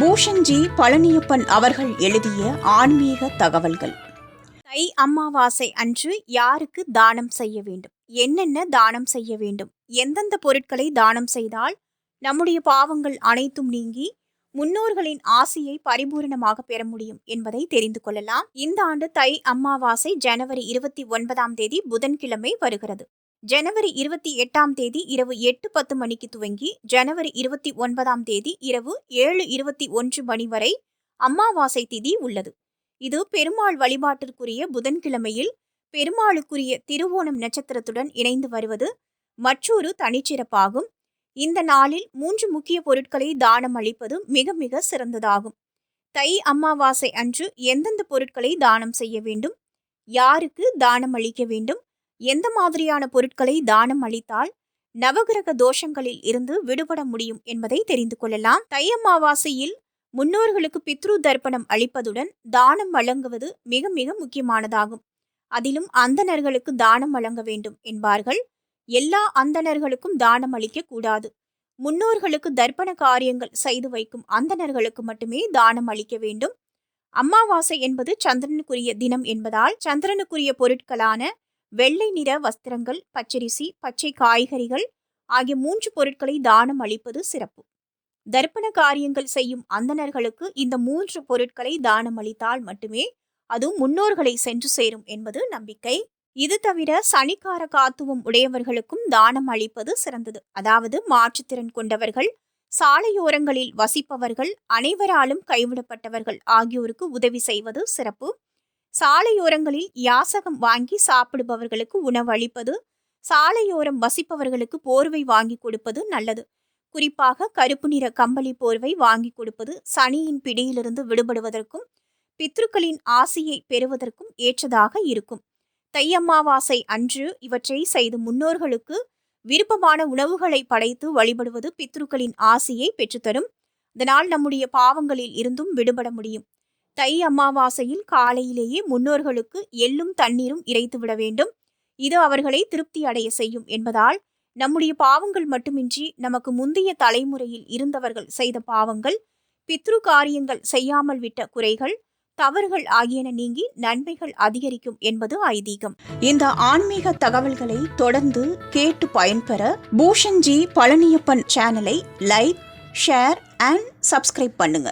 பூஷன்ஜி பழனியப்பன் அவர்கள் எழுதிய ஆன்மீக தகவல்கள். தை அமாவாசை அன்று யாருக்கு தானம் செய்ய வேண்டும்? என்னென்ன தானம் செய்ய வேண்டும்? எந்தெந்த பொருட்களை தானம் செய்தால் நம்முடைய பாவங்கள் அனைத்தும் நீங்கி முன்னோர்களின் ஆசையை பரிபூரணமாக பெற முடியும் என்பதை தெரிந்து கொள்ளலாம். இந்த ஆண்டு தை அமாவாசை ஜனவரி இருபத்தி ஒன்பதாம் தேதி புதன்கிழமை வருகிறது. ஜனவரி இருபத்தி எட்டாம் தேதி இரவு எட்டு பத்து மணிக்கு துவங்கி ஜனவரி இருபத்தி ஒன்பதாம் தேதி இரவு ஏழு இருபத்தி ஒன்று மணி வரை அம்மாவாசை திதி உள்ளது. இது பெருமாள் வழிபாட்டிற்குரிய புதன்கிழமையில் பெருமாளுக்குரிய திருவோணம் நட்சத்திரத்துடன் இணைந்து வருவது மற்றொரு தனிச்சிறப்பாகும். இந்த நாளில் மூன்று முக்கிய பொருட்களை தானம் அளிப்பது மிக மிக சிறந்ததாகும். தை அமாவாசை அன்று எந்தெந்த பொருட்களை தானம் செய்ய வேண்டும்? யாருக்கு தானம் அளிக்க வேண்டும்? எந்த மாதிரியான பொருட்களை தானம் அளித்தால் நவகிரக தோஷங்களில் இருந்து விடுபட முடியும் என்பதை தெரிந்து கொள்ளலாம். தை அமாவாசையில் முன்னோர்களுக்கு பித்ரு தர்ப்பணம் அளிப்பதுடன் தானம் வழங்குவது மிக மிக முக்கியமானதாகும். அதிலும் அந்தணர்களுக்கு தானம் வழங்க வேண்டும் என்பார்கள். எல்லா அந்தணர்களுக்கும் தானம் அளிக்க கூடாது. முன்னோர்களுக்கு தர்ப்பண காரியங்கள் செய்து வைக்கும் அந்தணர்களுக்கு மட்டுமே தானம் அளிக்க வேண்டும். அமாவாசை என்பது சந்திரனுக்குரிய தினம் என்பதால் சந்திரனுக்குரிய பொருட்களான வெள்ளை நிற வஸ்திரங்கள் பச்சரிசி பச்சை காய்கறிகள் ஆகிய மூன்று பொருட்களை தானம் அளிப்பது சிறப்பு. தர்ப்பண காரியங்கள் செய்யும் அந்தணர்களுக்கு இந்த மூன்று பொருட்களை தானம் அளித்தால் மட்டுமே அது முன்னோர்களை சென்று சேரும் என்பது நம்பிக்கை. இது தவிர சனிக்கார காத்துவம் உடையவர்களுக்கும் தானம் அளிப்பது சிறந்தது. அதாவது மாற்றுத்திறன் கொண்டவர்கள் சாலையோரங்களில் வசிப்பவர்கள் அனைவராலும் கைவிடப்பட்டவர்கள் ஆகியோருக்கு உதவி செய்வது சிறப்பு. சாலையோரங்களில் யாசகம் வாங்கி சாப்பிடுபவர்களுக்கு உணவு அளிப்பது சாலையோரம் வசிப்பவர்களுக்கு போர்வை வாங்கி கொடுப்பது நல்லது. குறிப்பாக கருப்பு நிற கம்பளி போர்வை வாங்கி கொடுப்பது சனியின் பிடியிலிருந்து விடுபடுவதற்கும் பித்ருக்களின் ஆசையை பெறுவதற்கும் ஏற்றதாக இருக்கும். தையம்மாவாசை அன்று இவற்றை செய்து முன்னோர்களுக்கு விருப்பமான உணவுகளை படைத்து வழிபடுவது பித்ருக்களின் ஆசையை பெற்றுத்தரும். இதனால் நம்முடைய பாவங்களில் இருந்தும் விடுபட முடியும். தை அமாவாசையில் காலையிலேயே முன்னோர்களுக்கு எள்ளும் தண்ணீரும் இறைத்து விட வேண்டும். இது அவர்களை திருப்தி அடைய செய்யும் என்பதால் நம்முடைய பாவங்கள் மட்டுமின்றி நமக்கு முந்தைய தலைமுறையில் இருந்தவர்கள் செய்த பாவங்கள் பித்ரு காரியங்கள் செய்யாமல் விட்ட குறைகள் தவறுகள் ஆகியன நீங்கி நன்மைகள் அதிகரிக்கும் என்பது ஐதீகம். இந்த ஆன்மீக தகவல்களை தொடர்ந்து கேட்டு பயன்பெற பூஷன்ஜி பழனியப்பன் சேனலை லைக் ஷேர் அண்ட் சப்ஸ்கிரைப் பண்ணுங்க.